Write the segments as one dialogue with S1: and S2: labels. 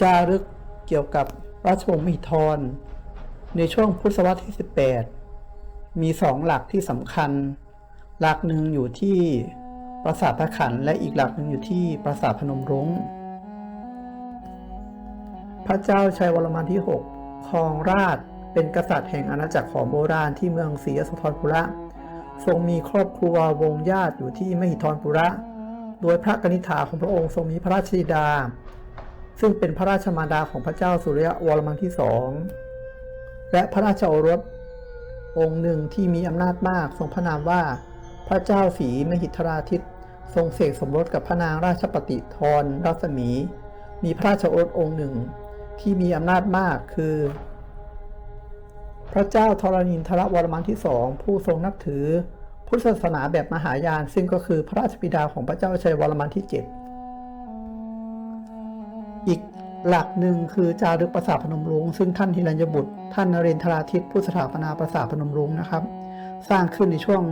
S1: จารึกเกี่ยวกับราชวงศ์มหิธรในช่วงพุทธศตวรรษที่ 18 มีสองหลักที่สำคัญ หลักหนึ่งอยู่ที่ปราสาทพระขันและอีกหลักหนึ่งอยู่ที่ปราสาทพนมรุง้ง พระเจ้าชัยวรมันที่ 6 ครองราชเป็นกษัตริย์แห่งอาณาจักรของโบราณที่เมืองศรีอโสธรปุระ ทรงมีครอบครัววงญาติอยู่ที่มหิธรปุระ โดยพระกนิษฐาของพระองค์ทรงมีพระราชธิดา ซึ่งเป็นพระราชมารดาของพระเจ้าสุริยวรมันที่สอง และพระราชโอรส องค์หนึ่งที่มีอำนาจมากทรงพระนามว่า พระเจ้าศรีมหิทราทิตทรงเสกสมรสกับพระนางราชปฏิธรรัศมี มีพระราชโอรสองค์หนึ่งที่มีอำนาจมากคือ พระเจ้าธรณินทรวรมันที่สองผู้ทรงนับถือพุทธศาสนาแบบมหายานซึ่งก็คือพระราชบิดาของพระเจ้าชัยวรมันที่เจ็ด อีกหลักหนึ่งคือจารึกปราสาทพนมรุง้งซึ่งท่านฮิรัญยบุตร ท่านนเรนทราทิตผู้สถาปนาปราสาทพนมรุ้งนะครับ สร้างขึ้นในช่วง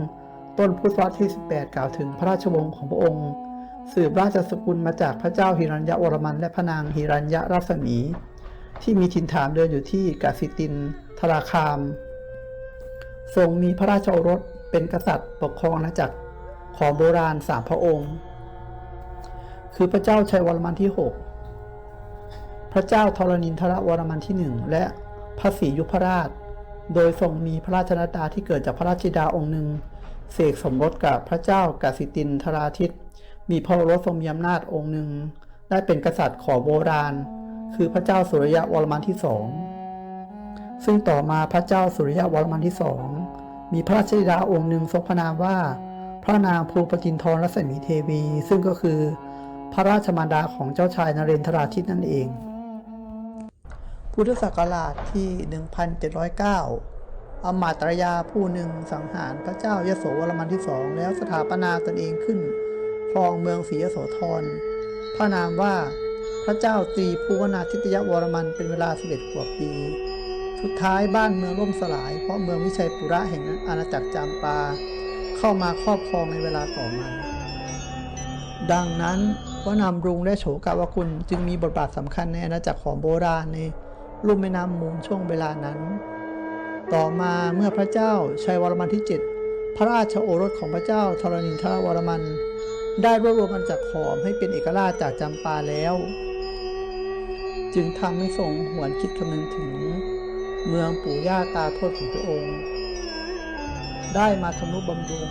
S1: ต้นพุทธศตวรรษที่ 18 กล่าวถึงพระราชวงศ์ของพระองค์ สืบราชสกุลมาจากพระเจ้าฮิรัญยวรมัน และพระนางฮิรัญยรัศมี ที่มีถิ่นฐานเดินอยู่ที่กาสิตินทราคาม ทรงมีพระราชโอรสเป็นกษัตริย์ปกครองอาณาจักรของโบราณสามพระองค์ คือพระเจ้าชัยวรมันที่ 6 พระเจ้าธรณินทรวรมันที่หนึ่งและพระศรียุพราช โดยทรงมีพระราชนาตาที่เกิดจากพระราชธิดาองค์หนึ่งเสกสมรสกับพระเจ้ากสิตินทราทิต มีพระโอรสทรงมีอำนาจองค์หนึ่ง ได้เป็นกษัตริย์ขอโบราณ คือพระเจ้าสุริยะวรมันที่สอง ซึ่งต่อมาพระเจ้าสุริยะวรมันที่สอง มีพระราชธิดาองค์หนึ่งทรงพระนามว่า พระนางภูปจินทรรัศมีเทวี ซึ่งก็คือ พระราชมารดาของเจ้าชายนเรนทราทิตนั่นเอง พุทธศักราชที่ 1709 อมาตรยาผู้หนึ่งสังหารพระเจ้ายโสวรมันที่สองแล้วสถาปนาตนเองขึ้นครองเมืองศรียโสธร พระนามว่าพระเจ้าตรีภูวนาทิตยวรมันเป็นเวลา11กว่าปี สุดท้ายบ้านเมืองล่มสลาย เพราะเมืองวิชัยปุระแห่งอาณาจักรจามปา เข้ามาครอบครองในเวลาต่อมา ดังนั้นพระนามรุงและโฉกาวกุลจึงมีบทบาทสำคัญในอาณาจักรของโบราณใน ลุ่มแม่น้ำมูลช่วงเวลานั้น ต่อมาเมื่อพระเจ้าชัยวรมันที่ 7 พระราชโอรสของพระเจ้าธรณินทรวรมัน ได้รวบรวมอาณาจักรขอมให้เป็นเอกราชจากจำปาแล้ว จึงทำให้ทรงหวนคิดคำนึงถึง เมืองปู่ย่าตาทวดของพระองค์ ได้มาทำนุบำรุง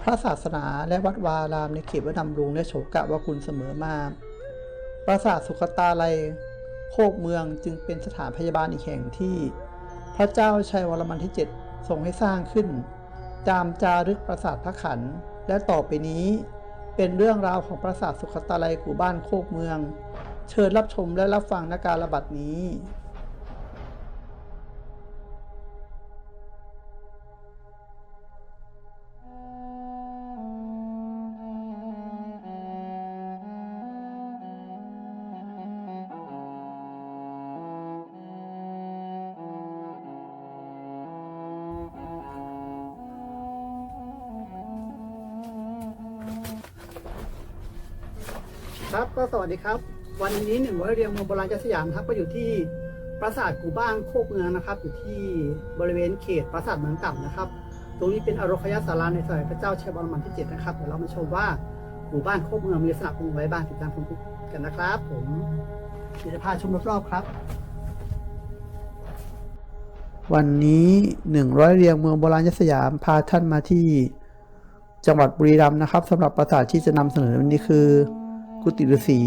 S1: พระศาสนาและวัดวารามในเขตวัดดำรุงและโฉกะวกุลเสมอมา ปราสาทสุขตาลัย โคกเมืองจึงเป็นสถานพยาบาลอีกแห่งที่ พระเจ้าชัยวรมันที่ 7 ทรงให้สร้างขึ้น ตามจารึกปราสาทพระขัน และต่อไปนี้ เป็นเรื่องราวของปราสาทสุขตาลัยกู่บ้านโคกเมือง เชิญรับชมและรับฟังนการระบัดนี้ ครับก็สวัสดีครับ วันนี้หนึ่งร้อยเรียงเมืองโบราณจัสยามครับ ก็อยู่ที่ปราสาทกู่บ้านโคกเมืองนะครับ อยู่ที่บริเวณเขตปราสาทเมืองเก่านะครับ ตรงนี้เป็นอโรคยศาลาในสมัยพระเจ้าชัยวรมันที่ 7 นะครับเดี๋ยวเรามาชมว่าหมู่บ้านโคกเมืองมีลักษณะเป็นอย่างไรบ้างติดตามชมกันนะครับ ผมเดี๋ยวจะพาชมรอบๆครับ วันนี้หนึ่งร้อยเรียงเมืองโบราณยสยามพาท่านมาที่จังหวัดบุรีรัมย์นะครับสำหรับปราสาทที่จะนำเสนอวันนี้คือ กุฏิฤาษี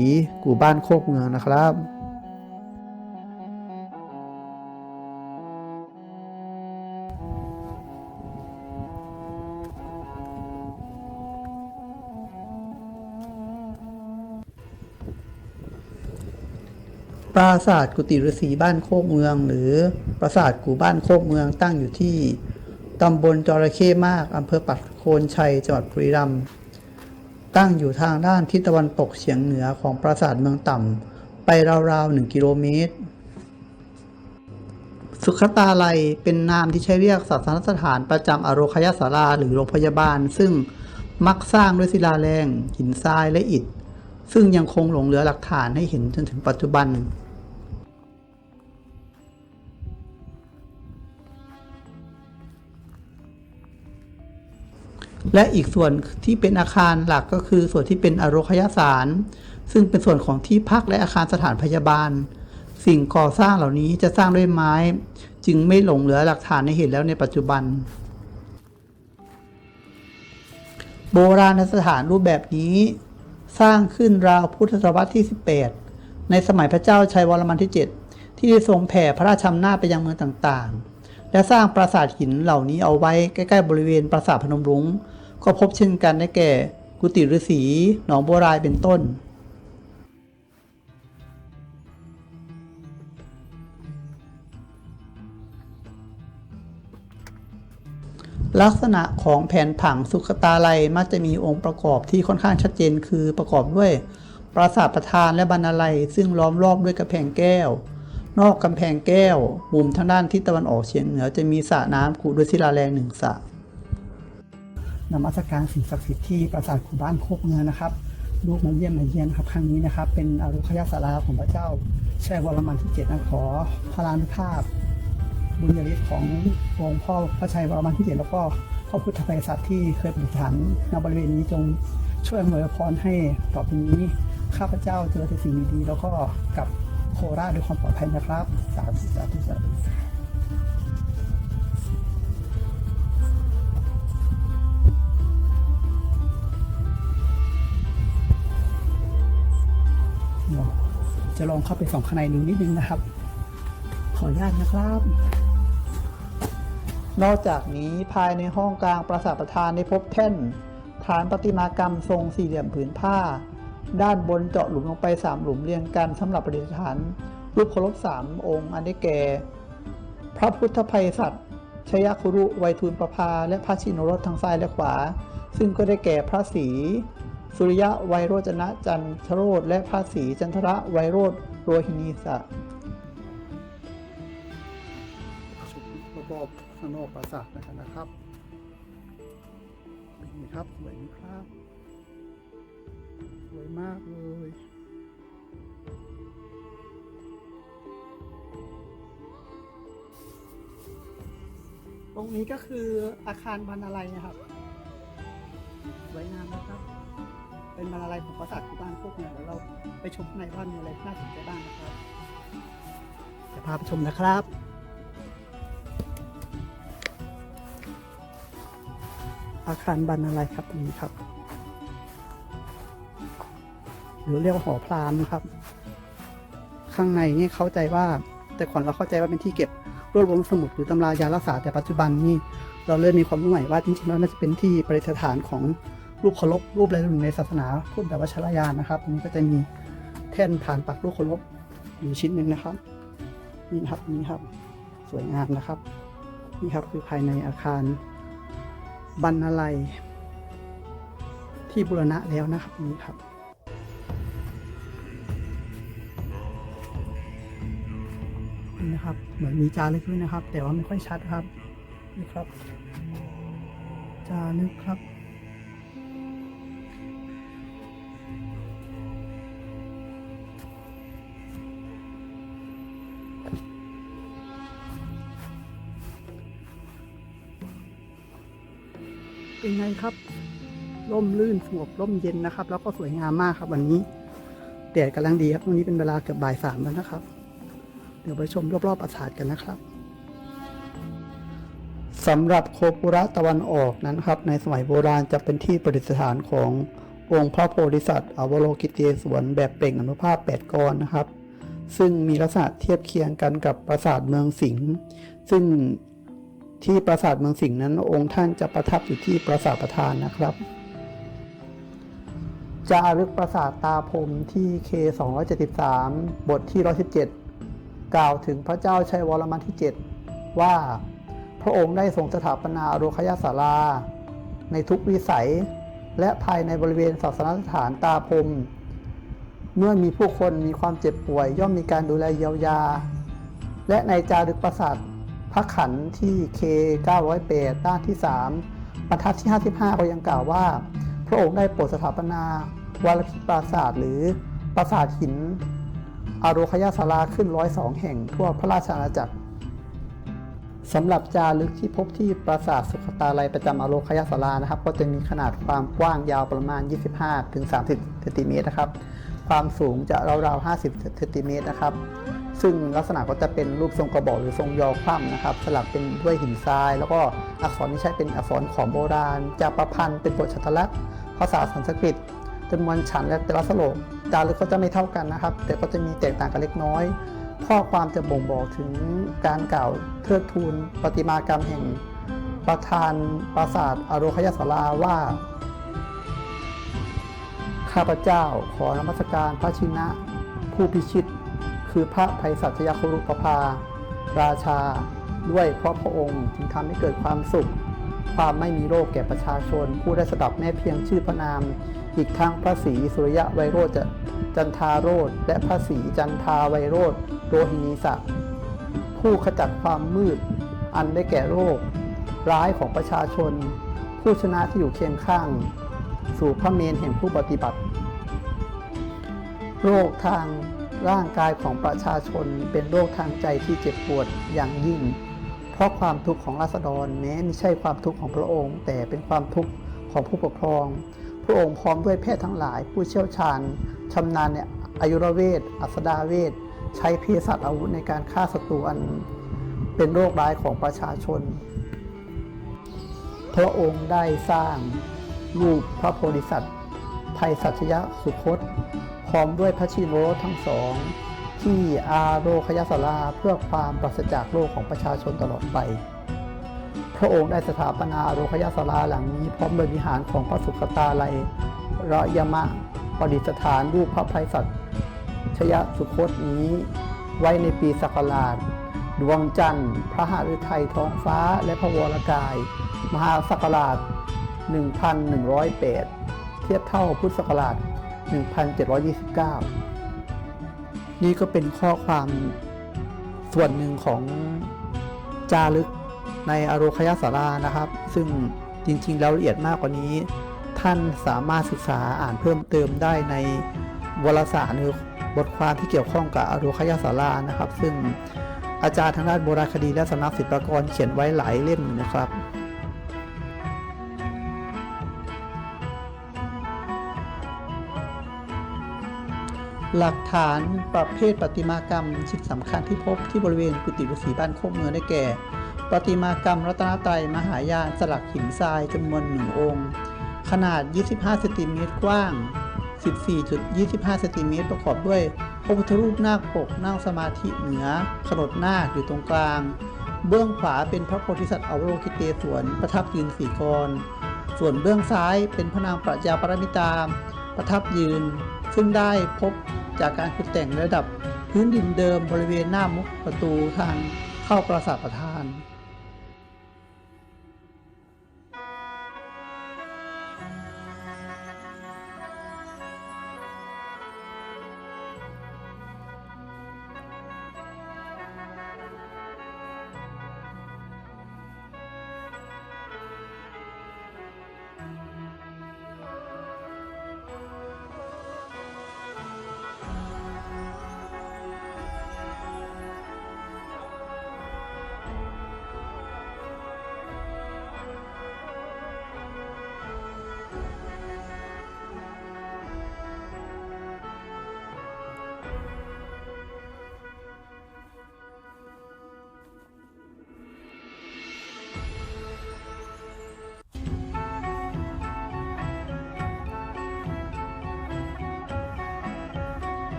S1: กู่บ้านโคกเมืองนะครับปราสาทกุฏิฤาษีบ้านโคกเมือง หรือปราสาทกู่บ้านโคกเมืองตั้งอยู่ที่ตำบลจระเข้มากอำเภอปักโคนชัยจังหวัดบุรีรัมย์ ตั้งอยู่ทางด้านทิศตะวันตกเฉียงเหนือของปราสาทเมืองต่ำ ไปราวๆหนึ่งกิโลเมตร สุขตาลัยเป็นนามที่ใช้เรียกศาสนสถานประจำอโรคยศาลาหรือโรงพยาบาล ซึ่งมักสร้างด้วยศิลาแรงหินทรายและอิฐ ซึ่งยังคงหลงเหลือหลักฐานให้เห็นจนถึงปัจจุบัน และอีกส่วนที่เป็นอาคารหลักก็คือส่วนที่เป็นอโรคยสาร ซึ่งเป็นส่วนของที่พักและอาคารสถานพยาบาล สิ่งก่อสร้างเหล่านี้จะสร้างด้วยไม้ จึงไม่หลงเหลือหลักฐานให้เห็นแล้วในปัจจุบัน โบราณสถานรูปแบบนี้ สร้างขึ้นราวพุทธศตวรรษที่ 18 ในสมัยพระเจ้าชัยวรมันที่ 7 ที่ได้ทรงแผ่พระราชอำนาจไปยังเมืองต่างๆและสร้างปราสาทหินเหล่านี้เอาไว้ใกล้ ๆ บริเวณปราสาทพนมรุง้ง ก็พบเช่นกันได้แก่ กุฏิฤาษีหนองบัวรายเป็นต้น ลักษณะของแผนผังสุขตาลัยมักจะมีองค์ประกอบที่ค่อนข้างชัดเจนคือประกอบด้วย ปราสาทประธานและบรรณาลัย ซึ่งล้อมรอบด้วยกำแพงแก้วนอกกำแพงแก้ว มุมทางด้านทิศตะวันออกเฉียงเหนือจะมีสระน้ำขุดด้วยศิลาแรงหนึ่งสระ นมัสการสิ่งศักดิ์สิทธิ์ที่ปราสาทคูบ้านโคกเงินนะครับ ลูกมาเยี่ยมมาเยี่ยนครับครั้งนี้นะครับ เป็นอารุขยศาลาของพระเจ้าแชัยวรมันที่เจ็ดนะขอพระลานุภาพ บุญญาฤทธิ์ขององค์พ่อพระชัยวรมันที่เจ็ดแล้วก็พระพุทธไตรสัตว์ที่เคยประดิษฐานณบริเวณนี้จงช่วยอำนวยพรให้ต่อไปนี้ข้าพเจ้าเจอแต่สิ่งดีๆแล้วก็กับโคราชด้วยความปลอดภัยนะครับ สาธุสาธุสาธุ จะลองเข้าไปส่องข้างในดูนิดนึงนะครับ ขออนุญาตนะครับ นอกจากนี้ภายในห้องกลางปราสาทประธานได้พบแท่นฐานประติมากรรมทรงสี่เหลี่ยมผืนผ้า ด้านบนเจาะหลุมลงไปสามหลุมเรียงกันสำหรับประดิษฐานรูปเคารพสามองค์อันได้แก่ พระพุทธภัยสัตว์ชยคุรุไวยทูลประภา และพระชินรสทางซ้ายและขวา ซึ่งก็ได้แก่พระศรี สุริยะไวยโรจนะจันทโรธและพระศรีจันทระไวยโรธโรหินีสะรอบๆข้างนอกปราสาทนะครับนะครับเป็นไงครับสวยไหมครับสวยมากเลยตรงนี้ก็คืออาคารบรรณาลัยนะครับ สวยงามนะครับ เป็นบรรณาลัยของปราสาทที่บ้านพวกเนี่ยเดี๋ยวเราไปชมข้างในบ้านมีอะไรน่าสนใจบ้างนะครับจะพาไปชมนะครับอาคารบรรณาลัยครับตรงนี้ครับ หรือเรียกว่าหอพรามนะครับ ข้างในนี่เข้าใจว่า แต่ก่อนเราเข้าใจว่าเป็นที่เก็บรวบรวมสมุดหรือตำรายารักษาแต่ปัจจุบันนี่เราเริ่มมีความรู้ใหม่ว่าจริงๆแล้วน่าจะเป็นที่ประดิษฐานของ รูปเคารพรูปอะไรหนึ่งในศาสนาพุทธแบบวัชรยานนะครับตรงนี้ก็จะมีแท่นผ่านปักรูปเคารพอยู่ชิ้นหนึ่งนะครับนี่ครับนี่ครับสวยงามนะครับ นี่ครับคือภายในอาคารบรรณาลัย ที่บูรณะแล้วนะครับนี่ครับนี่นะครับ เหมือนมีจารึกด้วยนะครับ แต่ว่าไม่ค่อยชัดครับนี่ครับ จารึกครับ ไงครับร่มรื่นสงบร่มเย็นนะครับ แล้วก็สวยงามมากครับ วันนี้แดดกำลังดีครับวันนี้เป็นเวลาเกือบบ่ายสามแล้วนะครับ เดี๋ยวไปชมรอบๆปราสาทกันนะครับสำหรับโคปุระตะวันออกนั้นครับ ในสมัยโบราณจะเป็นที่ประดิษฐานขององค์พระโพธิสัตว์อวโลกิเตศวรแบบเปล่งอนุภาพ 8กรนะครับ ซึ่งมีลักษณะเทียบเคียงกันกับปราสาทเมืองสิงห์ซึ่ง ที่ปราสาทเมืองสิงห์นั้น องค์ท่านจะประทับอยู่ที่ปราสาทประธานนะครับ จารึกปราสาทตาพรมที่เค273 บทที่ 117 กล่าวถึงพระเจ้าชัยวรมันที่ 7 ว่า พระองค์ได้ทรงสถาปนาอโรคยศาลา ในทุกวิสัย และภายในบริเวณศาสนสถานตาพรมเมื่อมีผู้คนมีความเจ็บป่วย ย่อมมีการดูแลเยียวยา และในจารึกปราสาท พระขันที่ K 908ด้านที่ 3 บรรทัดที่ 55 ก็ยังกล่าวว่า พระองค์ได้โปรดสถาปนาวรพิปราสาทหรือปราสาทหินอาโรคยาสาราขึ้นร้อยสองแห่งทั่วพระราชอาณาจักรสำหรับจารึกที่พบที่ปราสาทสุขตาลัยประจำอโรคยาสารานะครับ ก็จะมีขนาดความกว้างยาวประมาณ 25-30เซนติเมตรนะครับ ความสูงจะราวๆ 50เซนติเมตรนะครับ ซึ่งลักษณะก็จะเป็นรูปทรงกระบอกหรือทรงยอคว่ำนะครับ สลักเป็นด้วยหินทราย แล้วก็อักษรที่ใช้เป็นอักษรขอมโบราณจะประพันธ์เป็นบทฉัตลักษณ์ภาษาสันสกฤตจำนวนฉันและแต่ละสโลกจารึกก็จะไม่เท่ากันนะครับ แต่ก็จะมีแตกต่างกันเล็กน้อย ข้อความจะบ่งบอกถึงการกล่าวเทิดทูนประติมากรรมแห่งประธานปราสาทอโรคยศาลาว่าข้าพเจ้าขอนมัสการพระชินะ ผู้พิชิต คือพระไพศาลยครุปภา ราชา ด้วยเพราะพระองค์จึงทำให้เกิดความสุข ความไม่มีโรคแก่ประชาชน ผู้ได้สดับแม่เพียงชื่อพระนาม อีกทั้งพระศรีสุริยะไวโรจจันทาโรธและพระศรีจันทาไวโรธโรหินีสะผู้ขจัดความมืด อันได้แก่โรค ร้ายของประชาชน ผู้ชนะที่อยู่เคียงข้าง สู่พระเมนแห่งผู้ปฏิบัติ โรคทาง ร่างกายของประชาชนเป็นโรคทางใจที่เจ็บปวดอย่างยิ่ง เพราะความทุกข์ของราษฎรแม้ไม่ใช่ความทุกข์ของพระองค์ แต่เป็นความทุกข์ของผู้ปกครอง พระองค์พร้อมด้วยแพทย์ทั้งหลาย ผู้เชี่ยวชาญชำนาญเนี่ยอายุรเวทอัสดาเวทใช้เภสัชอาวุธในการฆ่าศัตรูอันเป็นโรคร้ายของประชาชน พระองค์ได้สร้างรูปพระโพธิสัตว์ ไพศาลยะสุคต พร้อมด้วยพระชินโรทั้งสอง ที่อาโรคยศาลาเพื่อความปราศจากโรคของประชาชนตลอดไป พระองค์ได้สถาปนาโรคยศาลาหลังนี้พร้อมบริหารของพระสุขตาลัยระยมะประดิษฐานรูปพระไพศาลชยะสุคตนี้ไว้ในปีศักราชดวงจันทร์ พระหฤทัยท้องฟ้าและพระวรกาย มหาศักราช 1108 เทียบเท่าพุทธศักราช 1729 นี่ก็เป็นข้อความส่วนหนึ่งของจารึกในอโรคยสารานะครับ ซึ่งจริงๆแล้วละเอียดมากกว่านี้ ท่านสามารถศึกษาอ่านเพิ่มเติมได้ในวารสารหรือบทความที่เกี่ยวข้องกับอโรคยสารานะครับ ซึ่งอาจารย์ทางด้านโบราณคดีและสำนักศิลปากรเขียนไว้หลายเล่มนะครับ หลักฐานประเภทประติมากรรมชิ้นสำคัญที่พบที่บริเวณกุฏิฤาษีบ้านโคกเมืองได้แก่ ประติมากรรมรัตนตรัยมหายานสลักหินทรายจำนวนหนึ่งองค์ ขนาด 25 เซนติเมตรกว้าง 14.25 เซนติเมตรประกอบด้วยพระพุทธรูปนาคปกนั่งสมาธิเหนือขนดนาคอยู่ตรงกลาง เบื้องขวาเป็นพระโพธิสัตว์อวโลกิเตศวนประทับยืนสี่กร ส่วนเบื้องซ้ายเป็นพระนางปรัชญาปรมิตาประทับยืน ซึ่งได้พบจากการขุดแต่งระดับพื้นดินเดิมบริเวณหน้ามุกประตูทางเข้าปราสาทประธาน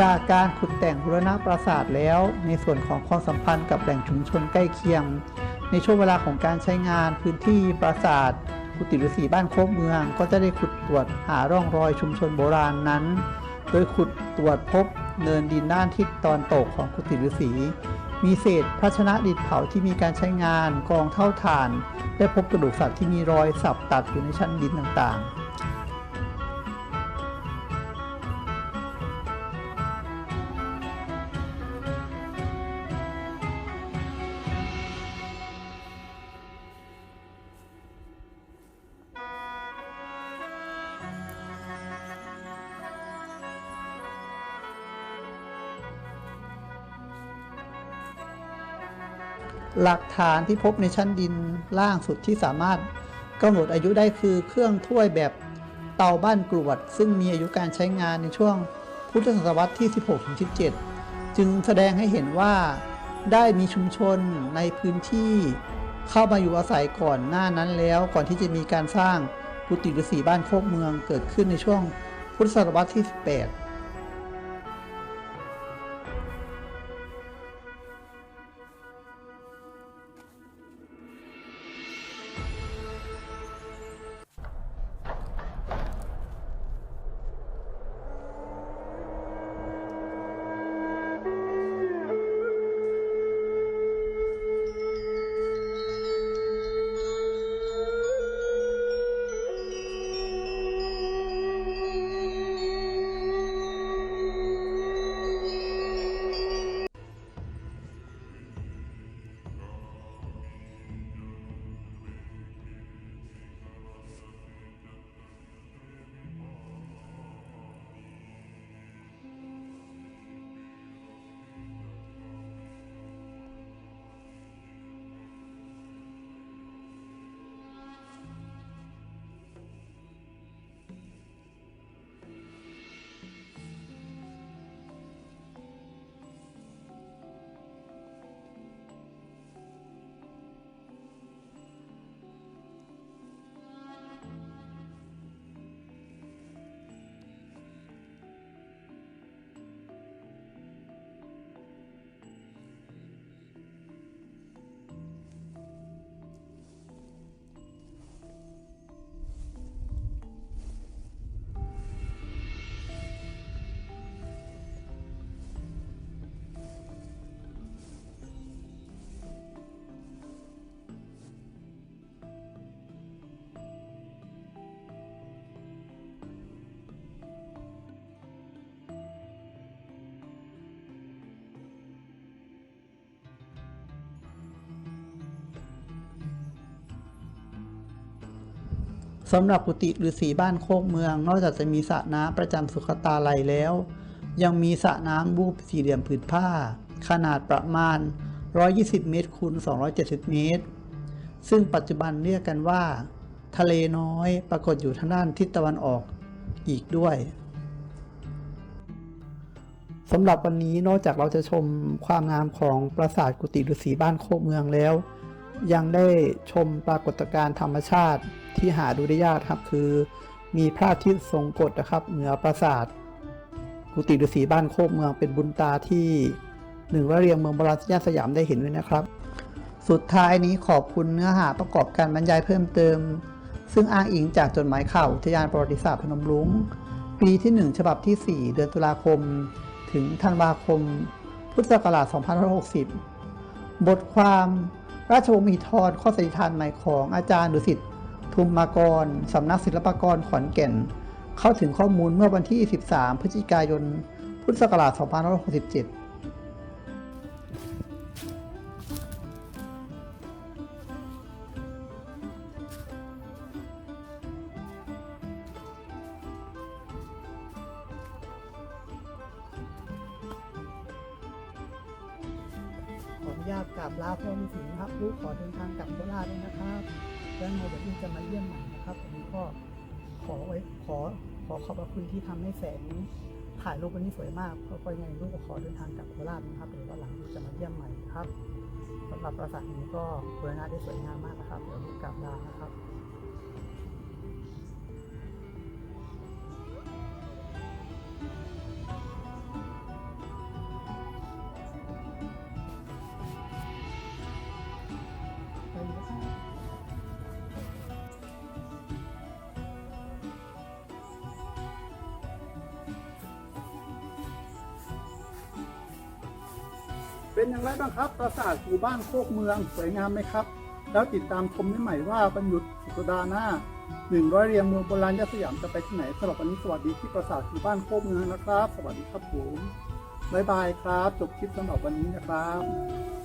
S1: จากการขุดแต่งบูรณะปราสาทแล้ว ในส่วนของความสัมพันธ์กับแหล่งชุมชนใกล้เคียง ในช่วงเวลาของการใช้งานพื้นที่ปราสาทกุฏิฤาษีบ้านโคกเมือง ก็จะได้ขุดตรวจหาร่องรอยชุมชนโบราณนั้น โดยขุดตรวจพบเนินดินด้านทิศตอนตกของกุฏิฤาษีมีเศษภาชนะดินเผาที่มีการใช้งานกองเท่าฐานและพบกระดูกสัตว์ที่มีรอยสับตัดอยู่ในชั้นดินต่างๆ หลักฐานที่พบในชั้นดินล่างสุดที่สามารถกำหนดอายุได้คือเครื่องถ้วยแบบเตาบ้านกรวด ซึ่งมีอายุการใช้งานในช่วงพุทธศตวรรษที่ 16-17 จึงแสดงให้เห็นว่าได้มีชุมชนในพื้นที่เข้ามาอยู่อาศัยก่อนหน้านั้นแล้วก่อนที่จะมีการสร้างกุฏิฤาษีบ้านโคกเมืองเกิดขึ้นในช่วงพุทธศตวรรษที่ 18 สำหรับกุฏิฤาษีบ้านโคกเมือง นอกจากจะมีสระน้ำประจำสุขตาลัยแล้ว ยังมีสระน้ำรูปสี่เหลี่ยมผืนผ้า ขนาดประมาณ 120 เมตรคูณ270 เมตร ซึ่งปัจจุบันเรียกกันว่า ทะเลน้อยปรากฏอยู่ทางด้านทิศตะวันออกอีกด้วยสำหรับวันนี้นอกจากเราจะชมความงามของปราสาทกุฏิฤาษีบ้านโคกเมืองแล้ว ยังได้ชมปรากฏการณ์ธรรมชาติที่หาดูได้ยากครับ คือ มีพระอาทิตย์ทรงกฎนะครับ เหนือปราสาทกุฏิฤาษีบ้านโคกเมืองเป็นบุญตาที่หนึ่งว่าเรียงเมืองโบราณย่านสยามได้เห็นด้วยนะครับ สุดท้ายนี้ขอบคุณเนื้อหาประกอบการบรรยายเพิ่มเติม ซึ่งอ้างอิงจากจดหมายข่าวอุทยานประวัติศาสตร์พนมรุ้งปีที่ 1 ฉบับที่ 4 เดือนตุลาคม ถึงธันวาคม พุทธศักราช2560 บทความ ราชวงศ์มีทรข้อสันนิษฐานใหม่ของอาจารย์ดุสิตทุมมากร สำนักศิลปากรขอนแก่น เข้าถึงข้อมูลเมื่อวันที่ 13 พฤศจิกายน พุทธศักราช 2567 แล้วที่จะมาเยี่ยมใหม่นะครับวันนี้ก็ขอไว้ขอขอขอบพระคุณที่ทำให้แสงถ่ายรูปวันนี้สวยมากเพราะก็ยังไงลูกขอเดินทางกลับโคราชนะครับเดี๋ยววันหลังจะมาเยี่ยมใหม่ครับสำหรับปราสาทนี้ก็บูรณะได้สวยงามมากนะครับเดี๋ยวกลับลานะครับ เป็นอย่างไรบ้างครับ ปราสาทหมู่บ้านโคกเมืองสวยงามไหมครับ แล้วติดตามชมได้ใหม่ว่าบรรยุดสุดดาห์หน้าหนึ่งร้อยเรียงเมืองโบราณยะสยามจะไปที่ไหนสำหรับวันนี้สวัสดีที่ปราสาทหมู่บ้านโคกเมืองนะครับ สวัสดีครับผมบ๊ายบายครับ จบคลิปสำหรับวันนี้นะครับ